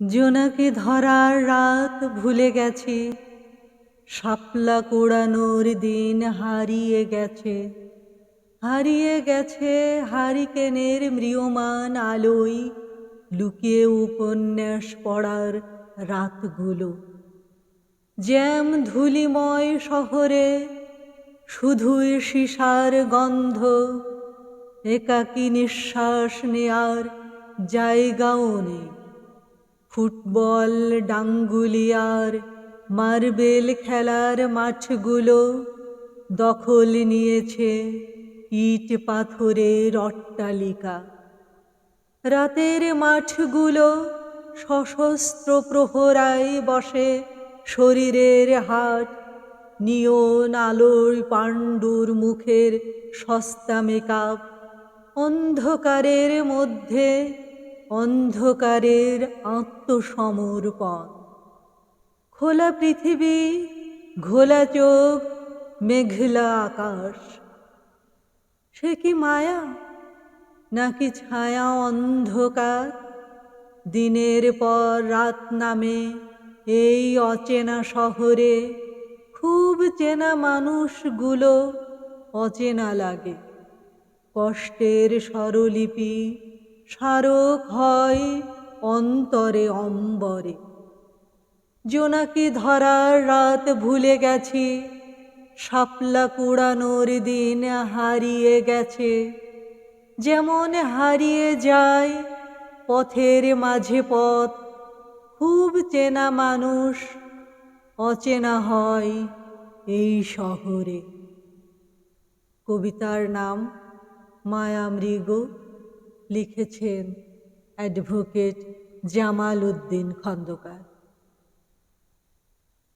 জোনাকি ধরার রাত ভুলে গেছে, শাপলা কোড়ানোর দিন হারিয়ে গেছে। হারিয়ে গেছে হারিকেনের মৃয়মান আলোয়, লুকিয়ে উপন্যাস পড়ার রাতগুলো। জ্যাম ধুলিময় শহরে শুধুই সিসার গন্ধ, একাকী নিঃশ্বাস নেয়ার জায়গাও নেই। ফুটবল ডাঙ্গুলিয়ার মার্বেল খেলার মাঠগুলো দখল নিয়েছে ইট পাথরের অট্টালিকা। রাতের মাঠগুলো সশস্ত্র প্রহরায় বসে শরীরের হাট, নিয়ন আলোর পাণ্ডুর মুখের সস্তা মেকআপ, অন্ধকারের মধ্যে অন্ধকারের আত্মসমর্পণ। খোলা পৃথিবী, ঘোলা চোখ, মেঘলা আকাশ। সে কি মায়া, নাকি ছায়া অন্ধকার? দিনের পর রাত নামে এই অচেনা শহরে খুব চেনা মানুষগুলো অচেনা লাগে। কষ্টের স্বরলিপি স্মারক হয় অন্তরে অম্বরে। জোনাকি ধরার রাত ভুলে গেছি, শাপলা কুড়ানোর দিন হারিয়ে গেছে। যেমন হারিয়ে যায় পথের মাঝে পথ, খুব চেনা মানুষ অচেনা হয় এই শহরে। কবিতার নাম মায়া মৃগ লিখেছেন অ্যাডভোকেট জামাল উদ্দিন খন্দকার।